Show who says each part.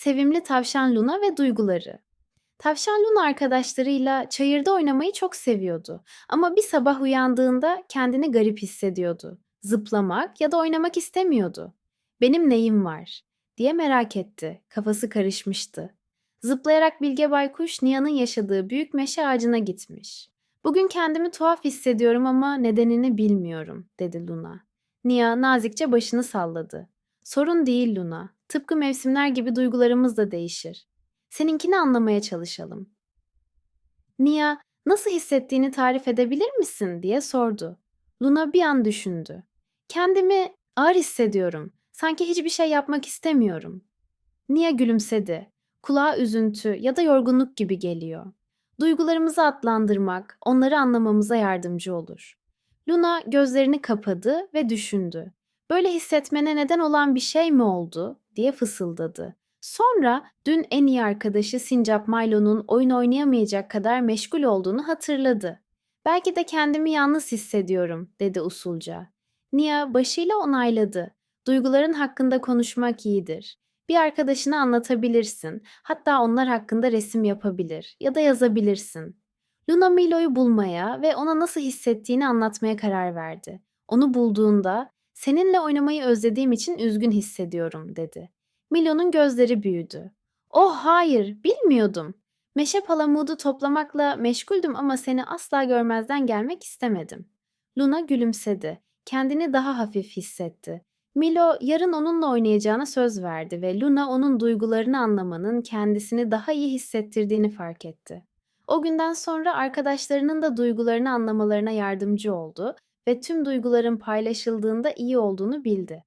Speaker 1: Sevimli tavşan Luna ve duyguları. Tavşan Luna arkadaşlarıyla çayırda oynamayı çok seviyordu. Ama bir sabah uyandığında kendini garip hissediyordu. Zıplamak ya da oynamak istemiyordu. Benim neyim var? diye merak etti. Kafası karışmıştı. Zıplayarak Bilge Baykuş Nia'nın yaşadığı büyük meşe ağacına gitmiş. Bugün kendimi tuhaf hissediyorum ama nedenini bilmiyorum, dedi Luna. Nia nazikçe başını salladı. Sorun değil Luna. Tıpkı mevsimler gibi duygularımız da değişir. Seninkini anlamaya çalışalım. Nia, nasıl hissettiğini tarif edebilir misin diye sordu. Luna bir an düşündü. Kendimi ağır hissediyorum. Sanki hiçbir şey yapmak istemiyorum. Nia gülümsedi. Kulağa üzüntü ya da yorgunluk gibi geliyor. Duygularımızı adlandırmak, onları anlamamıza yardımcı olur. Luna gözlerini kapadı ve düşündü. Böyle hissetmene neden olan bir şey mi oldu? diye fısıldadı. Sonra dün en iyi arkadaşı Sincap Milo'nun oyun oynayamayacak kadar meşgul olduğunu hatırladı. Belki de kendimi yalnız hissediyorum, dedi usulca. Nia başıyla onayladı. Duyguların hakkında konuşmak iyidir. Bir arkadaşına anlatabilirsin. Hatta onlar hakkında resim yapabilir ya da yazabilirsin. Luna Milo'yu bulmaya ve ona nasıl hissettiğini anlatmaya karar verdi. Onu bulduğunda seninle oynamayı özlediğim için üzgün hissediyorum dedi. Milo'nun gözleri büyüdü. Oh hayır, bilmiyordum. Meşe palamudu toplamakla meşguldüm ama seni asla görmezden gelmek istemedim. Luna gülümsedi. Kendini daha hafif hissetti. Milo yarın onunla oynayacağına söz verdi ve Luna onun duygularını anlamanın kendisini daha iyi hissettirdiğini fark etti. O günden sonra arkadaşlarının da duygularını anlamalarına yardımcı oldu ve tüm duyguların paylaşıldığında iyi olduğunu bildi.